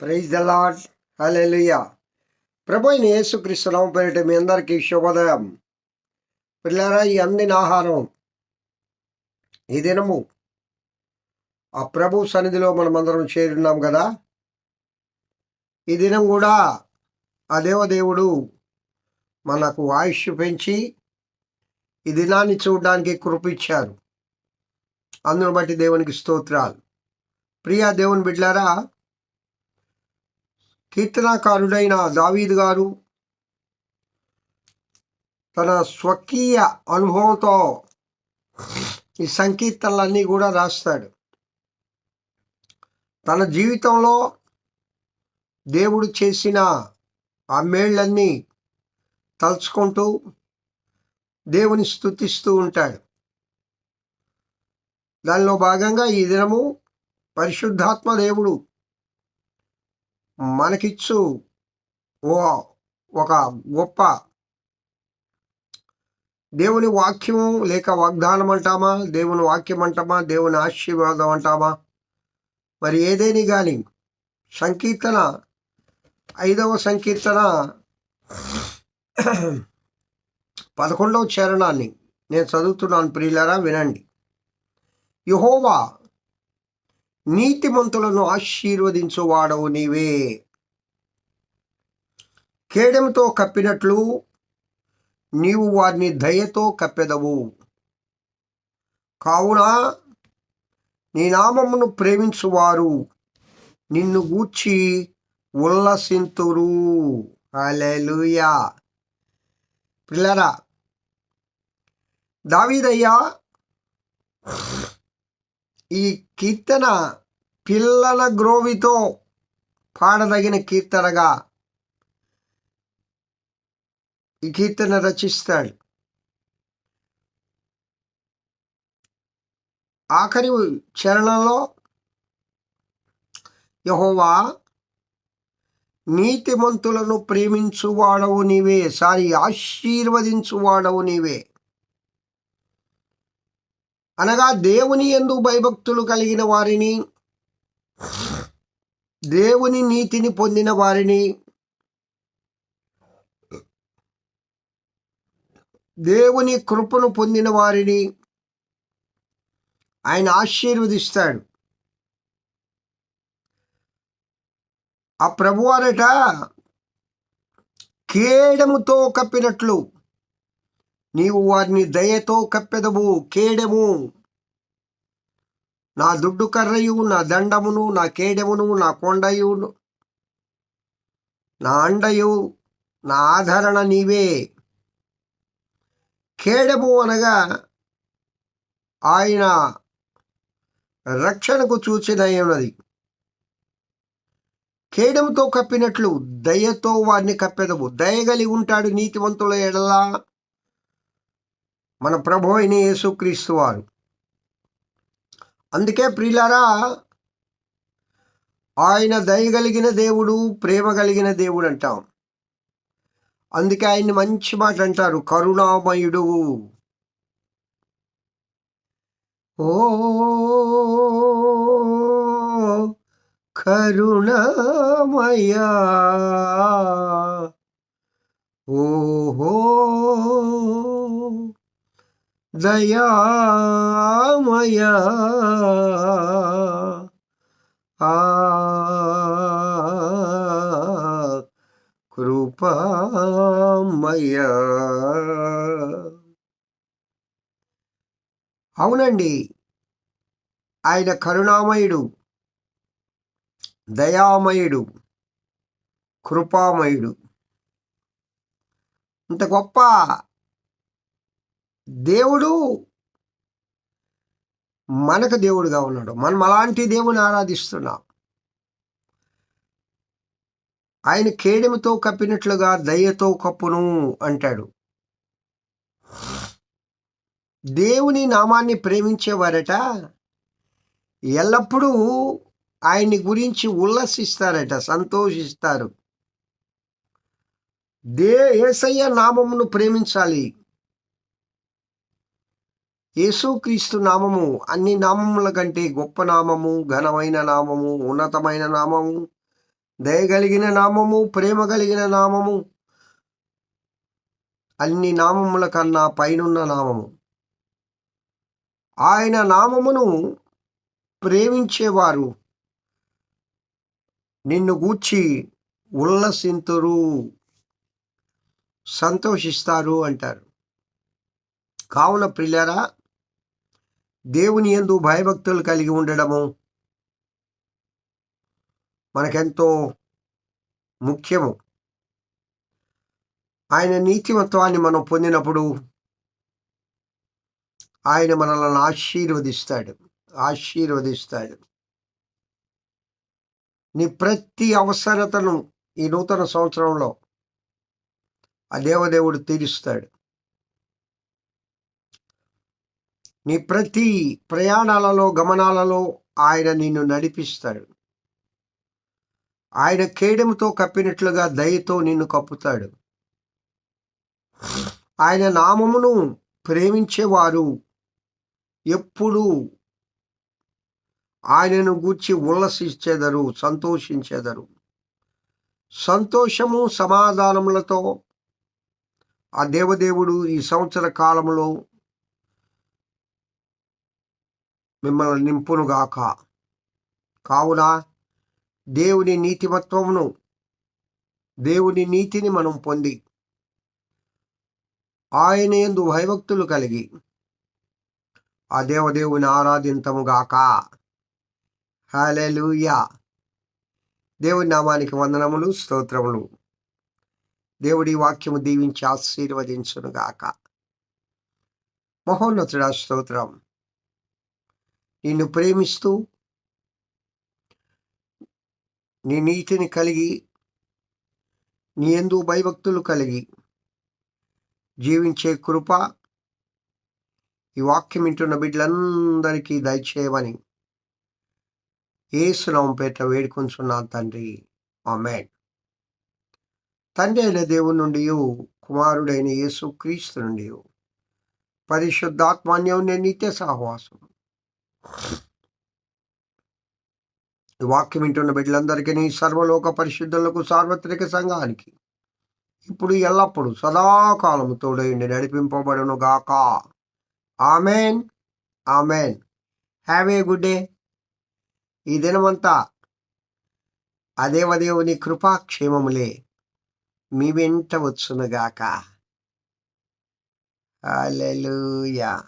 Praise the lord hallelujah. ప్రభు యేసుక్రీస్తు నామం పేరిట మీ అందరికీ శుభోదయం. పిల్లరా ఈ అందిన ఆహారం ఈ దినము ఆ ప్రభు సన్నిధిలో మనమందరం చేరున్నాం కదా? ఈ దినం కూడా ఆ దేవదేవుడు మనకు ఆయుష్ పెంచి ఈ దినాన్ని చూడడానికి కృపించారు. అందును బట్టి దేవునికి స్తోత్రాలు. ప్రియా దేవుని బిడ్లారా కీర్తనాకారుడైన దావీద్ గారు తన స్వకీయ అనుభవంతో ఈ సంకీర్తనలన్నీ కూడా రాస్తాడు. తన జీవితంలో దేవుడు చేసిన ఆ మేళ్ళన్నీ తలుచుకుంటూ దేవుని స్థుతిస్తూ ఉంటాడు. దానిలో భాగంగా ఈ దినము పరిశుద్ధాత్మ దేవుడు మనకిచ్చు ఓ ఒక గొప్ప దేవుని వాక్యము లేక వాగ్దానం అంటామా దేవుని వాక్యం అంటామా దేవుని ఆశీర్వాదం అంటామా మరి ఏదేని కానీ సంకీర్తన ఐదవ సంకీర్తన పదకొండవ చరణాన్ని నేను చదువుతున్నాను ప్రియులరా వినండి. యుహోవా నీతిమంతులను ఆశీర్వదించువాడవు నీవే. కేడెంతో కప్పినట్లు నీవు వారిని దయతో కప్పెదవు. కావున నీ నామమును ప్రేమించువారు నిన్ను గూర్చి ఉల్లసింతురు. అలెలుయా పిల్లరా దావీదయ్యా ఈ కీర్తన పిల్లల గ్రోవితో పాడదగిన కీర్తనగా ఈ కీర్తన రచిస్తాడు. ఆఖరి చరణంలో యహోవా నీతిమంతులను ప్రేమించువాడవు నీవే సారి ఆశీర్వదించువాడవు నీవే. అనగా దేవుని ఎందు భయభక్తులు కలిగిన వారిని దేవుని నీతిని పొందిన వారిని దేవుని కృపను పొందిన వారిని ఆయన ఆశీర్వదిస్తాడు. ఆ ప్రభువారట కేడముతో కప్పినట్లు నీవు వారిని దయతో కప్పెదవు కేడెము. నా దుడ్డు కర్రయు నా దండమును నా కేడెమును నా కొండయు నా అండయు నా ఆదరణ నీవే. కేడము అనగా ఆయన రక్షణకు చూచినది కేడముతో కప్పినట్లు దయతో వారిని కప్పెదవు. దయగలి ఉంటాడు నీతివంతుల ఎడలా మన ప్రభు అయిన యేసుక్రీస్తు వారు. అందుకే ప్రియులారా ఆయన దయగలిగిన దేవుడు ప్రేమ కలిగిన దేవుడు అంటాం. అందుకే ఆయన్ని మంచి మాట అంటారు కరుణామయుడు. ఓ కరుణమయా. ఓహో దయామయ ఆ కృపామయ అవునండి. ఆయన కరుణామయుడు దయామయుడు కృపామయుడు. ఇంత గొప్ప దేవుడు మనకు దేవుడుగా ఉన్నాడు. మనం అలాంటి దేవుని ఆరాధిస్తున్నాం. ఆయన కేడెముతో కప్పినట్లుగా దయ్యతో కప్పును అంటాడు. దేవుని నామాన్ని ప్రేమించేవారట ఎల్లప్పుడూ ఆయన్ని గురించి ఉల్లసిస్తారట సంతోషిస్తారు. దే ఏసయ్య నామమును ప్రేమించాలి. యేసుక్రీస్తు నామము అన్ని నామముల కంటే గొప్ప నామము ఘనమైన నామము ఉన్నతమైన నామము దయగలిగిన నామము ప్రేమ కలిగిన నామము అన్ని నామముల కన్నా పైనున్న నామము. ఆయన నామమును ప్రేమించేవారు నిన్ను గూర్చి ఉల్లసింతురు సంతోషిస్తారు అంటారు. కావున ప్రిల్లరా దేవుని ఎందు భయభక్తులు కలిగి ఉండడము మనకెంతో ముఖ్యము. ఆయన నీతిమత్వాన్ని మనం పొందినప్పుడు ఆయన మనల్ని ఆశీర్వదిస్తాడు ఆశీర్వదిస్తాడు. నీ ప్రతి అవసరతను ఈ నూతన సంవత్సరంలో ఆ దేవదేవుడు తీరుస్తాడు. నీ ప్రతి ప్రయాణాలలో గమనాలలో ఆయన నిన్ను నడిపిస్తాడు. ఆయన కేడెముతో కప్పినట్లుగా దయతో నిన్ను కప్పుతాడు. ఆయన నామమును ప్రేమించేవారు ఎప్పుడూ ఆయనను గూర్చి ఉల్లసించేదరు సంతోషించేదరు. సంతోషము సమాధానములతో ఆ దేవదేవుడు ఈ సంవత్సర కాలంలో మిమ్మల్ని నింపునుగాక కావున దేవుని నీతిమత్వమును దేవుని నీతిని మనం పొంది ఆయన ఎందు భయభక్తులు కలిగి ఆ దేవదేవుని ఆరాధింతముగాక హాలెలూయా దేవుని నామానికి వందనములు స్తోత్రములు. దేవుడి వాక్యము దీవించి ఆశీర్వదించునుగాక మహోన్నతుడా స్తోత్రం. నిన్ను ప్రేమిస్తూ నీ నీతిని కలిగి నీ ఎందు భయభక్తులు కలిగి జీవించే కృప ఈ వాక్యం వింటున్న బిడ్డలందరికీ దయచేయమని ఏసునామం పేట వేడుకొంచున్నాను తండ్రి. ఆమెన్. తండ్రి అయిన దేవుని నుండి కుమారుడైన యేసు క్రీస్తు నుండి పరిశుద్ధాత్మాన్యం నిత్య సహవాసం. ఈ వాక్యం వింటున్న బిడ్డలందరికీ సర్వలోక పరిశుద్ధులకు సార్వత్రిక సంఘానికి ఇప్పుడు ఎల్లప్పుడు సదాకాలము తోడైండి నడిపింపబడును గాక amen. Amen. Have a good day. ఈ దినమంతా అదేవదేవుని కృపాక్షేమములే మీ వెంట వచ్చునుగాక. అలెలుయా